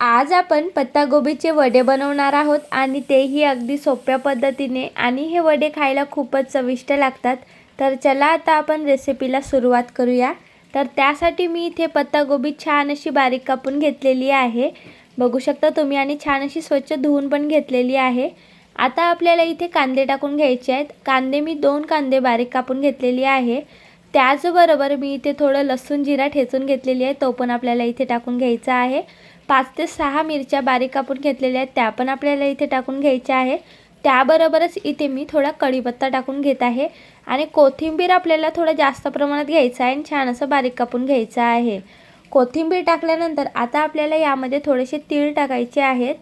आज आपण पत्तागोबीचे वडे बनवणार आहोत आणि तेही अगदी सोप्या पद्धतीने. आणि हे वडे खायला खूपच चविष्ट लागतात. तर चला आता आपण रेसिपीला सुरुवात करूया. तर त्यासाठी मी इथे पत्तागोबी छान अशी बारीक कापून घेतलेली आहे. बघू शकता तुम्ही आणि छान अशी स्वच्छ धुवून पण घेतलेली आहे. आता आपल्याला इथे कांदे टाकून घ्यायचे आहेत. कांदे मी दोन कांदे बारीक कापून घेतलेली आहे. त्याचबरोबर मी इथे थोडं लसूण जिरा ठेचून घेतलेली आहे. तो पण आपल्याला इथे टाकून घ्यायचा आहे. पाच ते सहा मिरच्या बारीक कापून घेतलेल्या आहेत. त्या पण आपल्याला इथे टाकून घ्यायच्या आहे. त्याबरोबरच इथे मी थोडा कढीपत्ता टाकून घेत आहे. आणि कोथिंबीर आपल्याला थोडं जास्त प्रमाणात घ्यायचं आहे आणि छान असं बारीक कापून घ्यायचं आहे. कोथिंबीर टाकल्यानंतर आता आपल्याला यामध्ये थोडेसे तीळ टाकायचे आहेत.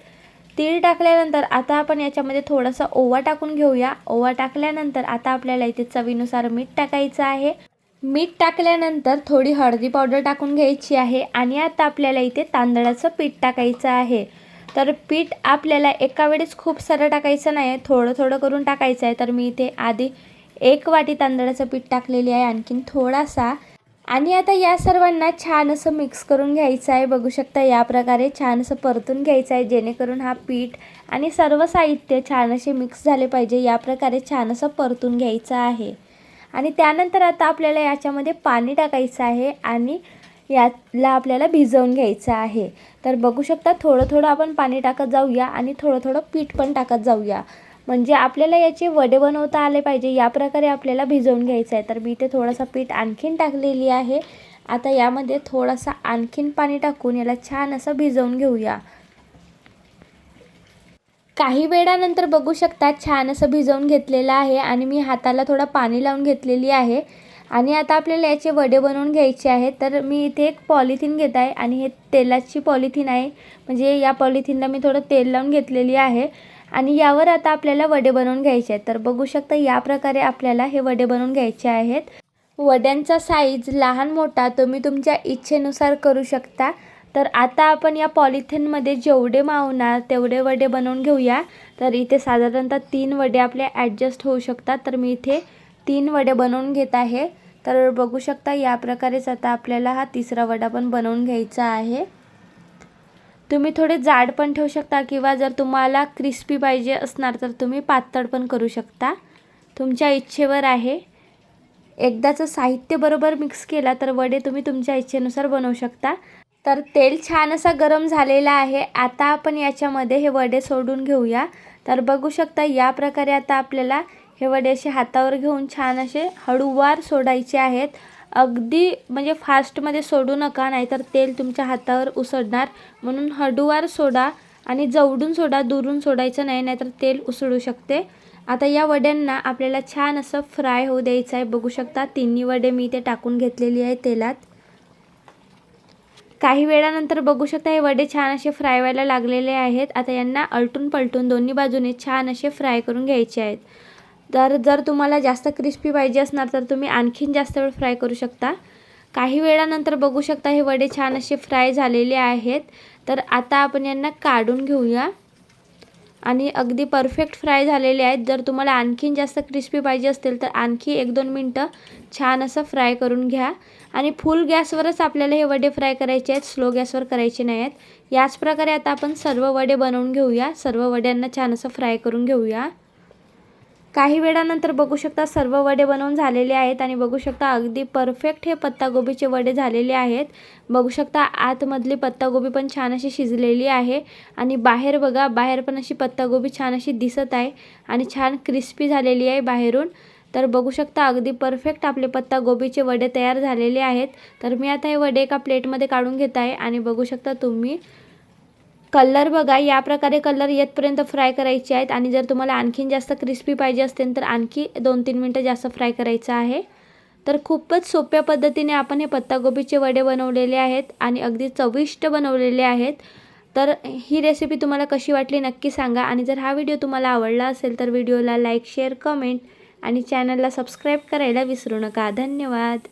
तीळ टाकल्यानंतर आता आपण याच्यामध्ये थोडासा ओवा टाकून घेऊया. ओवा टाकल्यानंतर आता आपल्याला इथे चवीनुसार मीठ टाकायचं आहे. मीठ टाकल्यानंतर थोडी हळदी पावडर टाकून घ्यायची आहे आणि आता आपल्याला इथे तांदळाचं पीठ टाकायचं आहे. तर पीठ आपल्याला एका वेळेस खूप सारं टाकायचं नाही आहे थोडं थोडं करून टाकायचं आहे. तर मी इथे आधी एक वाटी तांदळाचं पीठ टाकलेली आहे आणखीन थोडासा. आणि आता या सर्वांना छान असं मिक्स करून घ्यायचं आहे. बघू शकता या प्रकारे छान असं परतून घ्यायचं आहे जेणेकरून हा पीठ आणि सर्व साहित्य छान असे मिक्स झाले पाहिजे. या प्रकारे छान असं परतून घ्यायचं आहे. आणि त्यानंतर आता आपल्याला याच्यामध्ये पाणी टाकायचं आहे आणि याला आपल्याला भिजवून घ्यायचं आहे. तर बघू शकता थोडं थोडं आपण पाणी टाकत जाऊया आणि थोडं थोडं पीठ पण टाकत जाऊया. म्हणजे आपल्याला याचे वडे बनवता आले पाहिजे या प्रकारे आपल्याला भिजवून घ्यायचं आहे. तर मी इथे थोडासा पीठ आणखीन टाकलेली आहे. आता यामध्ये थोडासा आणखीन पाणी टाकून याला छान असं भिजवून घेऊया. काही वेळानंतर बघू शकता छान असं भिजवून घेतलेलं आहे आणि मी हाताला थोडं पाणी लावून घेतलेली आहे. आणि आता आपल्याला याचे वडे बनवून घ्यायचे आहेत. तर मी इथे एक पॉलिथिन घेत आहे आणि हे तेलाची पॉलिथिन आहे. म्हणजे या पॉलिथिनला मी थोडं तेल लावून घेतलेली आहे. आणि यावर आता आपल्याला वडे बनवून घ्यायचे आहेत. तर बघू शकता या प्रकारे आपल्याला हे वडे बनवून घ्यायचे आहेत. वड्यांचा साईज लहान मोठा तुम्ही तुमच्या इच्छेनुसार करू शकता. तर आता आपण या पॉलिथिनमध्ये जेवढे मावणार तेवढे वडे बनवून घेऊया. तर इथे साधारणतः तीन वडे आपले ॲडजस्ट होऊ शकतात. तर मी इथे तीन वडे बनवून घेत आहे. तर बघू शकता या प्रकारेच आता आपल्याला हा तिसरा वडा पण बनवून घ्यायचा आहे. तुम्ही थोडे जाड पण ठेवू शकता किंवा जर तुम्हाला क्रिस्पी पाहिजे असणार तर तुम्ही पातळ पण करू शकता. तुमच्या इच्छेवर आहे. एकदाचं साहित्य बरोबर मिक्स केला तर वडे तुम्ही तुमच्या इच्छेनुसार बनवू शकता. तर तेल छान असा गरम झालेला आहे. आता आपण याच्यामध्ये हे वडे सोडून घेऊया. तर बघू शकता या प्रकारे आता आपल्याला हे वडे असे हातावर घेऊन छान असे हळूवार सोडायचे आहेत. अगदी म्हणजे फास्टमध्ये सोडू नका नाहीतर तेल तुमच्या हातावर उसळणार. म्हणून हळूवार सोडा आणि जवळून सोडा दुरून सोडायचं नाही नाहीतर तेल उसळू शकते. आता या वड्यांना आपल्याला छान असं फ्राय होऊ द्यायचं आहे. बघू शकता तिन्ही वडे मी इथे टाकून घेतलेली आहे तेलात. काही वेळानंतर बघू शकता हे वडे छान असे फ्राय व्हायला लागलेले आहेत. आता यांना अलटून पलटून दोन्ही बाजूने छान असे फ्राय करून घ्यायचे आहेत. तर जर तुम्हाला जास्त क्रिस्पी पाहिजे असणार तर तुम्ही आणखीन जास्त वेळ फ्राय करू शकता. काही वेळानंतर बघू शकता हे वडे छान असे फ्राय झालेले आहेत. तर आता आपण यांना काढून घेऊया. आणि अगदी परफेक्ट फ्राय झालेले आहेत. जर तुम्हाला आणखीन जास्त क्रिस्पी पाहिजे असतील तर आणखी एक दोन मिनटं छान असं फ्राय करून घ्या. आणि फुल गॅसवरच आपल्याला हे वडे फ्राय करायचे आहेत. स्लो गॅसवर करायचे नाही आहेत. याच प्रकारे आता आपण सर्व वडे बनवून घेऊया. सर्व वड्यांना छान असं फ्राय करून घेऊया. काही वेळानंतर बघू शकता सर्व वडे बनवून झालेले आहेत आणि बघू शकता अगदी परफेक्ट हे पत्तागोबीचे वडे झालेले आहेत. बघू शकता आतमधली पत्तागोबी पण छान अशी शिजलेली आहे आणि बाहेर बघा बाहेर पण अशी पत्तागोबी छान अशी दिसत आहे आणि छान क्रिस्पी झालेली आहे बाहेरून. तर बघू शकता अगदी परफेक्ट आपले पत्तागोबीचे वडे तयार झालेले आहेत. तर मी आता हे वडे एका प्लेटमध्ये काढून घेत आहे आणि बघू शकता तुम्ही कलर बघा या प्रकारे कलर येतपर्यंत फ्राय करायचे आहेत. आणि जर तुम्हाला आणखीन जास्त क्रिस्पी पाहिजे असतील तर आणखी दोन तीन मिनटं जास्त फ्राय करायचं आहे. तर खूपच सोप्या पद्धतीने आपण हे पत्तागोबीचे वडे बनवलेले आहेत आणि अगदी चविष्ट बनवलेले आहेत. तर ही रेसिपी तुम्हाला कशी वाटली नक्की सांगा. आणि जर हा व्हिडिओ तुम्हाला आवडला असेल तर व्हिडिओला लाईक शेअर कमेंट आणि चॅनलला सबस्क्राईब करायला विसरू नका. धन्यवाद.